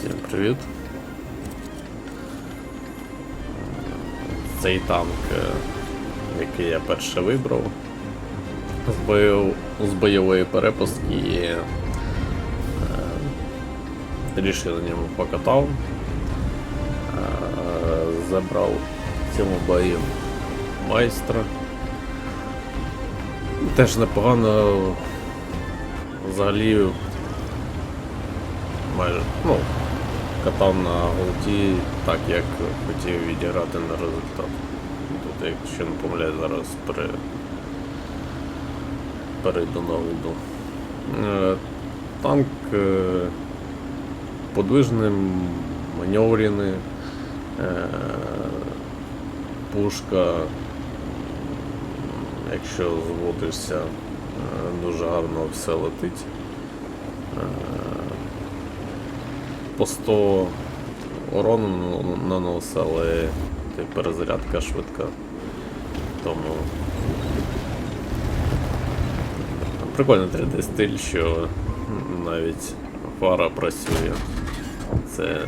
Всім привіт. Цей танк, е, який я перше вибрав, з, бойов... з бойової перепустки е, трішки на ньому покатав, е, забрав в цьому бою майстра. Теж непогано взагалі майже ну, катав на голді так, як хотів відіграти на результат. Тут, якщо не помиляю, зараз при... перейду на голду. Е, Танк е, подвижний, маневрений, е, пушка, якщо зводишся, дуже гарно все летить. По 100 урону ну, наносить, але ти перезарядка швидка. Тому прикольний 3D стиль, що навіть фара працює. Це,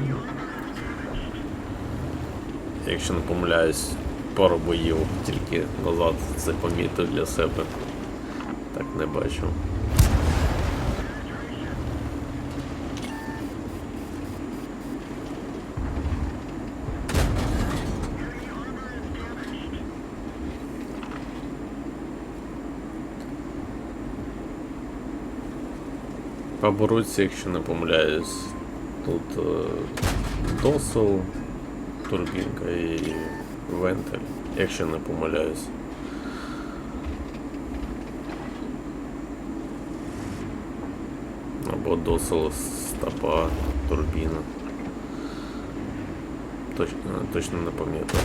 якщо не помиляюсь, пару боїв тільки назад це помітив для себе. Так не бачу. По якщо не помиляюсь, тут е, досол, турбінка і вентиль, якщо не помиляюсь. Або досол, стопа, турбіна. Точно, точно не пам'ятаю.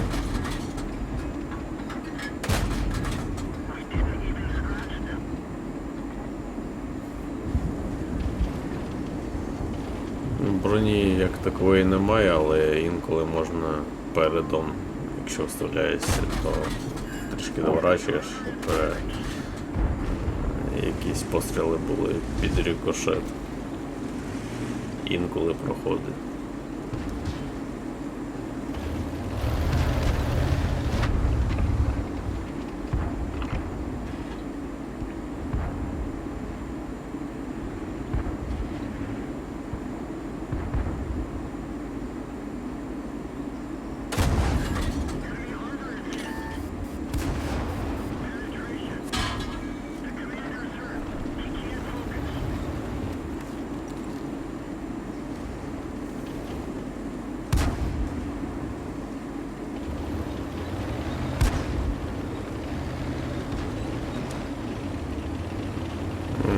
Броні як такової немає, але інколи можна передом, якщо вставляєшся, то трішки доворачуєш, щоб е, якісь постріли були під рикошет. Інколи проходить.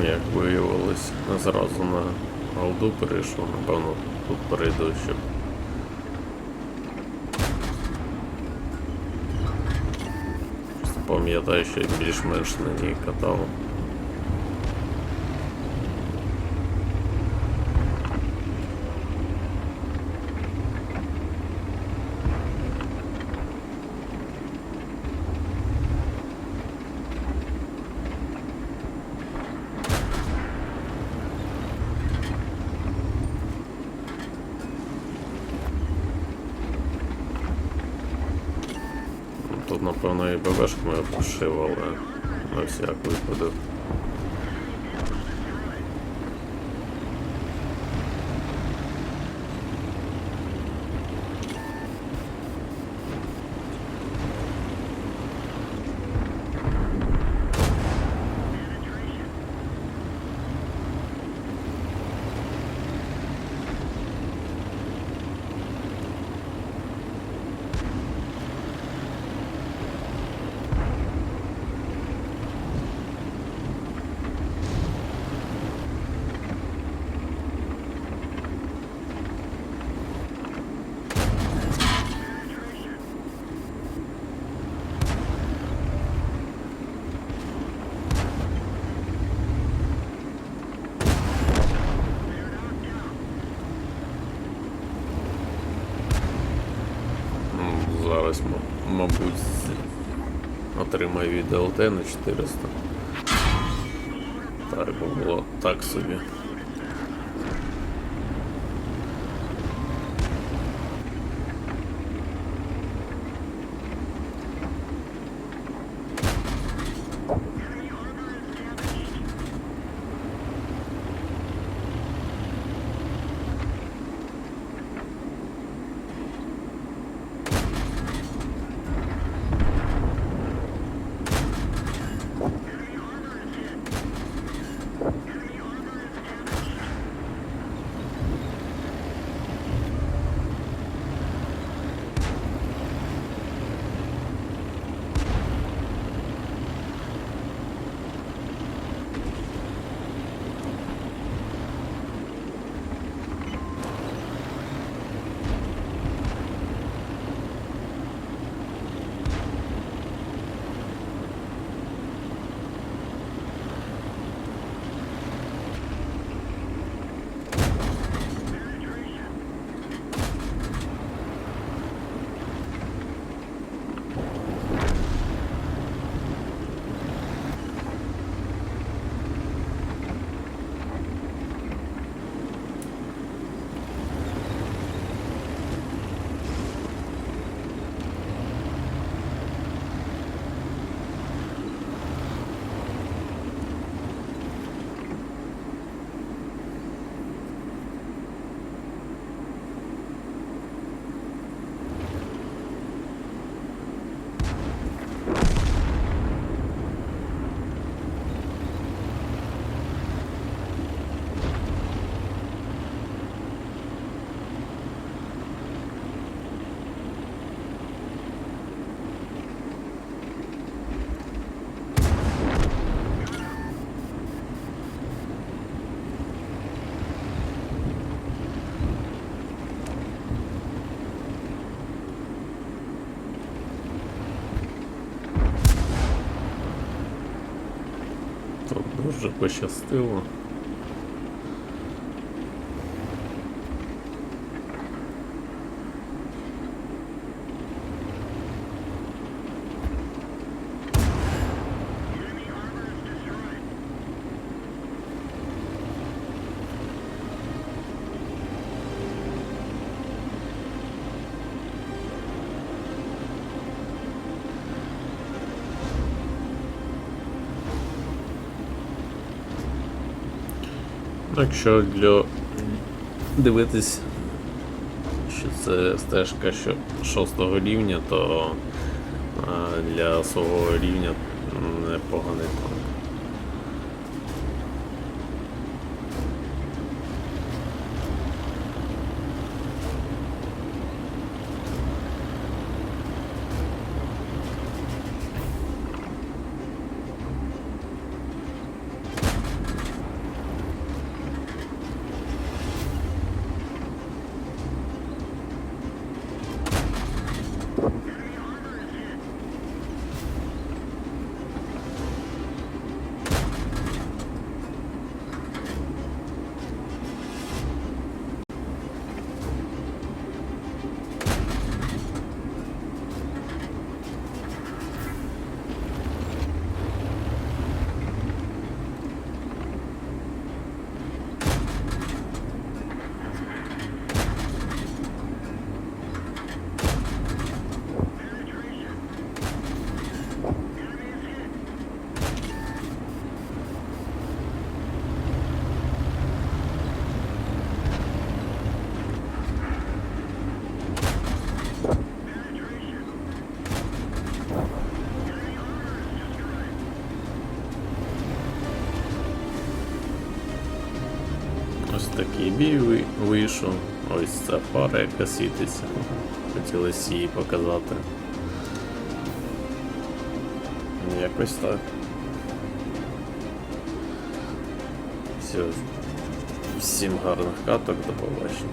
Як виявилось, зразу на голду перейшов, напевно, тут перейду, ще. Пам'ятаю, що більш-менш на ній катав. Тут, напевно, і ББшку ми пошив, але на всяк випадок. З- відео від ЛТ на 400. Так, було так собі. Дуже пощастило. Якщо для дивитись, що це стежка що 6 рівня, то для свого рівня непоганий танк. Ось такий бій вийшов. Ось ця пара, яка світиться. Хотілося її показати. Якось так. Все. Всім гарних каток, до побачення.